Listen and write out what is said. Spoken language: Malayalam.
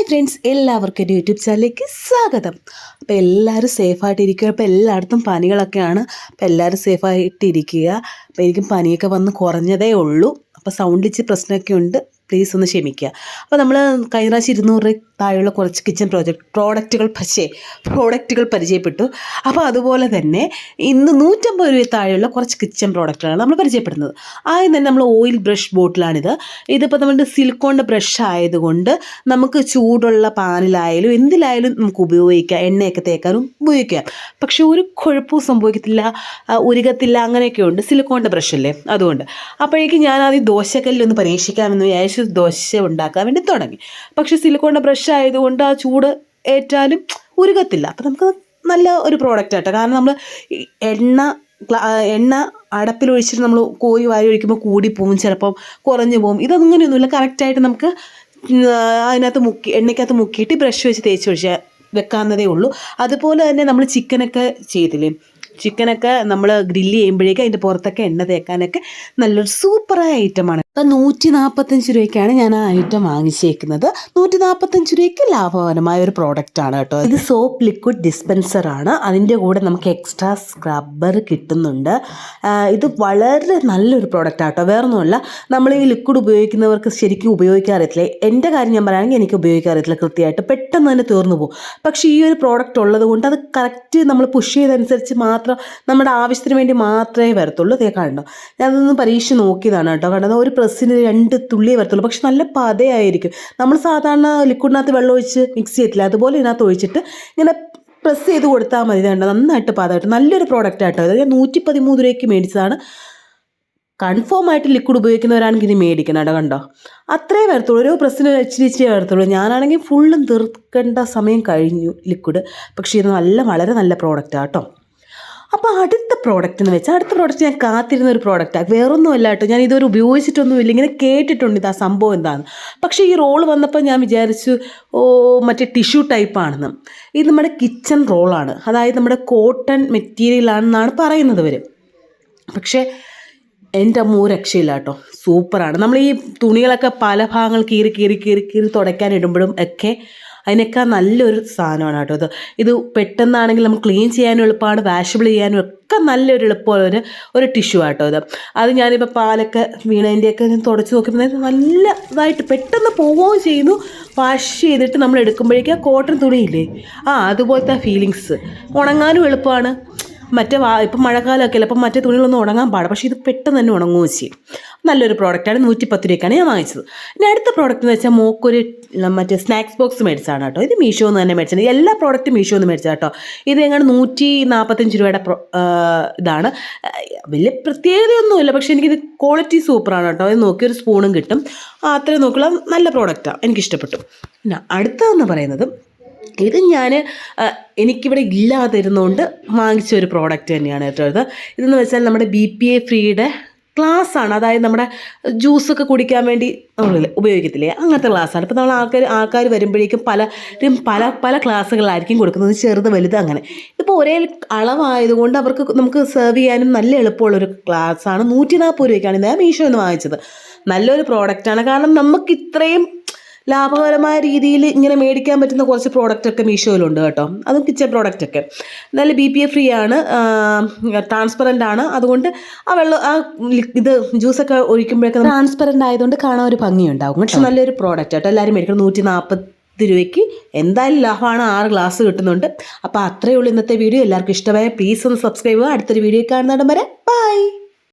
ഹായ് ഫ്രണ്ട്സ് എല്ലാവർക്കും എന്റെ യൂട്യൂബ് ചാനലിലേക്ക് സ്വാഗതം. അപ്പോൾ എല്ലാവരും സേഫായിട്ട് ഇരിക്കുക അപ്പോൾ എല്ലായിടത്തും പനികളൊക്കെയാണ്. അപ്പോൾ എല്ലാവരും സേഫായിട്ട് ഇരിക്കുക അപ്പോൾ എനിക്കും പനിയൊക്കെ വന്ന് കുറഞ്ഞതേ ഉള്ളൂ. അപ്പോൾ സൗണ്ടിച്ച് പ്രശ്നമൊക്കെ ഉണ്ട്. പ്ലീസ് ഒന്ന് ക്ഷമിക്കുക. അപ്പോൾ നമ്മൾ കഴിഞ്ഞ പ്രാവശ്യം ഇരുന്നൂറ് താഴെയുള്ള കുറച്ച് കിച്ചൺ പ്രോജക്റ്റ് പ്രോഡക്റ്റുകൾ പക്ഷേ പ്രോഡക്റ്റുകൾ പരിചയപ്പെട്ടു. അപ്പോൾ അതുപോലെ തന്നെ ഇന്ന് നൂറ്റമ്പത് രൂപ താഴെയുള്ള കുറച്ച് കിച്ചൺ പ്രോഡക്റ്റുകളാണ് നമ്മൾ പരിചയപ്പെടുന്നത്. ആദ്യം തന്നെ നമ്മൾ ഓയിൽ ബ്രഷ് ബോട്ടിലാണിത് ഇതിപ്പോൾ നമ്മുടെ സിലിക്കോണിന്റെ ബ്രഷ് ആയതുകൊണ്ട് നമുക്ക് ചൂടുള്ള പാനിലായാലും എന്തിലായാലും നമുക്ക് ഉപയോഗിക്കാം. എണ്ണയൊക്കെ തേക്കാനും ഉപയോഗിക്കാം. പക്ഷേ ഒരു കുഴപ്പവും സംഭവിക്കത്തില്ല ഉരുകത്തില്ല അങ്ങനെയൊക്കെ ഉണ്ട്. സിലിക്കോണിന്റെ ബ്രഷ് അല്ലേ? അതുകൊണ്ട്. അപ്പോഴേക്കും ഞാൻ ആദ്യം ദോശക്കല്ലൊന്ന് പരീക്ഷിക്കാമെന്ന് വിചാരിച്ചു. ദോശ ഉണ്ടാക്കാൻ വേണ്ടി തുടങ്ങി. പക്ഷേ സിലിക്കോണിന്റെ ബ്രഷ് ആയതുകൊണ്ട് ആ ചൂട് ഏറ്റാലും ഉരുകത്തില്ല. അപ്പം നമുക്ക് നല്ല ഒരു പ്രോഡക്റ്റ് ആട്ടോ. കാരണം നമ്മൾ എണ്ണ എണ്ണ അടപ്പിലൊഴിച്ചിട്ട് നമ്മൾ കോഴി വാരി ഒഴിക്കുമ്പോൾ കൂടി പോവും ചിലപ്പം കുറഞ്ഞു പോവും. ഇതങ്ങനെയൊന്നുമില്ല കറക്റ്റായിട്ട് നമുക്ക് അതിനകത്ത് മുക്കി എണ്ണയ്ക്കകത്ത് മുക്കിയിട്ട് ബ്രഷ് വെച്ച് തേച്ച് ഒഴിച്ച് വെക്കാവുന്നതേ ഉള്ളൂ. അതുപോലെ തന്നെ നമ്മൾ ചിക്കനൊക്കെ ചെയ്തില്ലേ? ചിക്കനൊക്കെ നമ്മൾ ഗ്രില്ല് ചെയ്യുമ്പോഴേക്കും അതിന്റെ പുറത്തൊക്കെ എണ്ണ തേക്കാനൊക്കെ നല്ലൊരു സൂപ്പറായ ഐറ്റമാണ് അപ്പം നൂറ്റി നാൽപ്പത്തഞ്ച് രൂപയ്ക്കാണ് ഞാൻ ആ ഐറ്റം വാങ്ങിച്ചേക്കുന്നത്. നൂറ്റി നാൽപ്പത്തഞ്ച് രൂപയ്ക്ക് ലാഭകരമായ ഒരു ആണ് കേട്ടോ. ഇത് സോപ്പ് ലിക്വിഡ് ഡിസ്പെൻസർ ആണ്. അതിന്റെ കൂടെ നമുക്ക് എക്സ്ട്രാ സ്ക്രബ്ബർ കിട്ടുന്നുണ്ട്. ഇത് വളരെ നല്ലൊരു പ്രോഡക്റ്റ് ആട്ടോ. വേറൊന്നുമല്ല നമ്മൾ ഈ ലിക്വിഡ് ഉപയോഗിക്കുന്നവർക്ക് ശരിക്കും ഉപയോഗിക്കാറില്ല എന്റെ കാര്യം ഞാൻ പറയുകയാണെങ്കിൽ എനിക്ക് ഉപയോഗിക്കാറില്ല കൃത്യമായിട്ട്. പെട്ടെന്ന് തന്നെ തീർന്നു പോകും. പക്ഷേ ഈ ഒരു പ്രോഡക്റ്റ് ഉള്ളത് കൊണ്ട് അത് കറക്റ്റ് നമ്മൾ പുഷ് ചെയ്തനുസരിച്ച് മാത്രം നമ്മുടെ ആവശ്യത്തിന് വേണ്ടി മാത്രമേ വരത്തുള്ളൂ. ഇതേ കാണണം ഞാനതൊന്ന് പരീക്ഷ നോക്കിയതാണ് കേട്ടോ. കാരണം ഒരു പ്രസ്സിന് രണ്ട് തുള്ളിയേ വരത്തുള്ളൂ. പക്ഷെ നല്ല പതയായിരിക്കും. നമ്മൾ സാധാരണ ലിക്വിഡിനകത്ത് വെള്ളം ഒഴിച്ച് മിക്സ് ചെയ്യത്തില്ല. അതുപോലെ ഇതിനകത്ത് ഒഴിച്ചിട്ട് ഇങ്ങനെ പ്രസ് ചെയ്ത് കൊടുത്താൽ മതി. വേണ്ട നന്നായിട്ട് പാതമായിട്ട് നല്ലൊരു പ്രോഡക്റ്റ് ആട്ടോ. അതായത് നൂറ്റി പതിമൂന്ന് രൂപയ്ക്ക് മേടിച്ചതാണ്. കൺഫേം ആയിട്ട് ലിക്വിഡ് ഉപയോഗിക്കുന്നവരാണെങ്കിൽ ഇനി മേടിക്കണം കേട്ടോ കണ്ടോ? അത്രേ വരത്തുള്ളൂ. ഒരു പ്രസ്സിന് ഇച്ചിരി ഇച്ചിരി വരത്തുള്ളൂ. ഞാനാണെങ്കിൽ ഫുള്ളും തീർക്കേണ്ട സമയം കഴിഞ്ഞു ലിക്വിഡ് പക്ഷേ ഇത് നല്ല വളരെ നല്ല പ്രോഡക്റ്റാണ് കേട്ടോ അപ്പോൾ അടുത്ത പ്രോഡക്റ്റ് എന്ന് വെച്ചാൽ അടുത്ത പ്രോഡക്റ്റ് ഞാൻ കാത്തിരുന്ന ഒരു പ്രോഡക്റ്റാണ് വേറൊന്നും അല്ല കേട്ടോ. ഞാൻ ഇതുവരെ ഉപയോഗിച്ചിട്ടൊന്നുമില്ല. ഇങ്ങനെ കേട്ടിട്ടുണ്ട് ഇത് ആ സംഭവം എന്താണെന്ന് പക്ഷേ ഈ റോൾ വന്നപ്പോൾ ഞാൻ വിചാരിച്ചു ഓ മറ്റേ ടിഷ്യൂ ടൈപ്പാണെന്ന് ഇത് നമ്മുടെ കിച്ചൺ റോളാണ് അതായത് നമ്മുടെ കോട്ടൺ മെറ്റീരിയലാണെന്നാണ് പറയുന്നത് വരും പക്ഷേ എന്റെ അമ്മ രക്ഷയില്ല കേട്ടോ. സൂപ്പറാണ്. നമ്മൾ ഈ തുണികളൊക്കെ പല ഭാഗങ്ങൾ കീറി കീറി കീറി കീറി തുടയ്ക്കാൻ ഇടുമ്പോഴും ഒക്കെ അതിനേക്കാൾ നല്ലൊരു സാധനമാണ് കേട്ടോ ഇത്. ഇത് പെട്ടെന്നാണെങ്കിൽ നമുക്ക് ക്ലീൻ ചെയ്യാനും എളുപ്പമാണ് വാഷബിൾ ചെയ്യാനും ഒക്കെ നല്ലൊരു എളുപ്പമുള്ള ഒരു ടിഷ്യൂ ആട്ടോ ഇത്. അത് ഞാനിപ്പോൾ പാലൊക്കെ വീണതിന്റെയൊക്കെ ഞാൻ തുടച്ച് നോക്കിയപ്പോൾ നല്ല ഇതായിട്ട് പെട്ടെന്ന് പോവുകയും ചെയ്യുന്നു. വാഷ് ചെയ്തിട്ട് നമ്മൾ എടുക്കുമ്പോഴേക്കും ആ കോട്ടൺ തുണിയില്ലേ? ആ അതുപോലത്തെ ഫീലിങ്സ് ഉണങ്ങാനും എളുപ്പമാണ്. മറ്റേ വാ ഇപ്പം മഴക്കാലമൊക്കെ അല്ലേ അപ്പം മറ്റേ തുണികളൊന്നും ഉണങ്ങാൻ പാടില്ല. പക്ഷേ ഇത് പെട്ടെന്ന് തന്നെ ഉണങ്ങുകയും ചെയ്യും. നല്ലൊരു പ്രോഡക്റ്റാണ് നൂറ്റി പത്ത് രൂപയ്ക്കാണ് ഞാൻ വാങ്ങിച്ചത്. ഇനി അടുത്ത പ്രോഡക്റ്റ് എന്ന് വെച്ചാൽ മോക്കൊരു മറ്റേ സ്നാക്സ് ബോക്സ് മേടിച്ചാണ് കേട്ടോ. ഇത് മീഷോ എന്ന് തന്നെ മേടിച്ചത്. എല്ലാ പ്രോഡക്റ്റും മീഷോ എന്ന് മേടിച്ചത് കേട്ടോ. ഇത് എങ്ങനെ നൂറ്റി നാൽപ്പത്തഞ്ച് രൂപയുടെ ഇതാണ്. വലിയ പ്രത്യേകതയൊന്നുമില്ല പക്ഷേ എനിക്കിത് ക്വാളിറ്റി സൂപ്പറാണ് കേട്ടോ. ഇത് നോക്കി ഒരു സ്പൂണും കിട്ടും. ആ, അത്രയും നോക്കുള്ള നല്ല പ്രോഡക്റ്റാണ് എനിക്കിഷ്ടപ്പെട്ടു. പിന്നെ അടുത്തതെന്ന് പറയുന്നത് ഇത് ഞാൻ എനിക്കിവിടെ ഇല്ലാതിരുന്നുകൊണ്ട് വാങ്ങിച്ച ഒരു പ്രോഡക്റ്റ് തന്നെയാണ് കേട്ടോ ഇത്. ഇതെന്ന് വെച്ചാൽ നമ്മുടെ ബി പി എ ഫ്രീയുടെ ഗ്ലാസ് ആണ് അതായത് നമ്മുടെ ജ്യൂസൊക്കെ കുടിക്കാൻ വേണ്ടി നമ്മൾ ഉപയോഗിക്കത്തില്ലേ? അങ്ങനത്തെ ഗ്ലാസ്സാണ്. ഇപ്പോൾ നമ്മൾ ആൾക്കാർ ആൾക്കാർ വരുമ്പോഴേക്കും പലരും പല പല ഗ്ലാസ്സുകളായിരിക്കും കൊടുക്കുന്നത്. ചെറുത് വലുത് അങ്ങനെ. ഇപ്പോൾ ഒരേ അളവായതുകൊണ്ട് അവർക്ക് നമുക്ക് സെർവ് ചെയ്യാനും നല്ല എളുപ്പമുള്ളൊരു ഗ്ലാസ്സാണ്. നൂറ്റി നാൽപ്പത് രൂപയ്ക്കാണ്. ഞാൻ മീഷോ എന്ന് വാങ്ങിച്ചത്. നല്ലൊരു പ്രോഡക്റ്റാണ് കാരണം നമുക്ക് ഇത്രയും ലാഭകരമായ രീതിയിൽ ഇങ്ങനെ മേടിക്കാൻ പറ്റുന്ന കുറച്ച് പ്രോഡക്റ്റ് ഒക്കെ മീഷോയിലുണ്ട് കേട്ടോ. അതും കിച്ചൺ പ്രോഡക്റ്റ് ഒക്കെ. നല്ല ബി പി എ ഫ്രീ ആണ് ട്രാൻസ്പെറന്റ് ആണ്. അതുകൊണ്ട് ആ വെള്ളം ആ ഇത് ജ്യൂസൊക്കെ ഒഴിക്കുമ്പോഴൊക്കെ ട്രാൻസ്പെറന്റ് ആയതുകൊണ്ട് കാണാൻ ഒരു ഭംഗിയുണ്ടാകും പക്ഷെ നല്ലൊരു പ്രോഡക്റ്റ് കേട്ടോ. എല്ലാവരും മേടിക്കണം നൂറ്റി നാൽപ്പത് രൂപയ്ക്ക് എന്തായാലും ലാഭമാണ്. ആറ് ഗ്ലാസ് കിട്ടുന്നുണ്ട്. അപ്പോൾ അത്രയേ ഉള്ളൂ ഇന്നത്തെ വീഡിയോ എല്ലാവർക്കും ഇഷ്ടമായ പ്ലീസ് ഒന്ന് സബ്സ്ക്രൈബ് ചെയ്യുക. അടുത്തൊരു വീഡിയോ കാണുന്നിടം വരെ ബൈ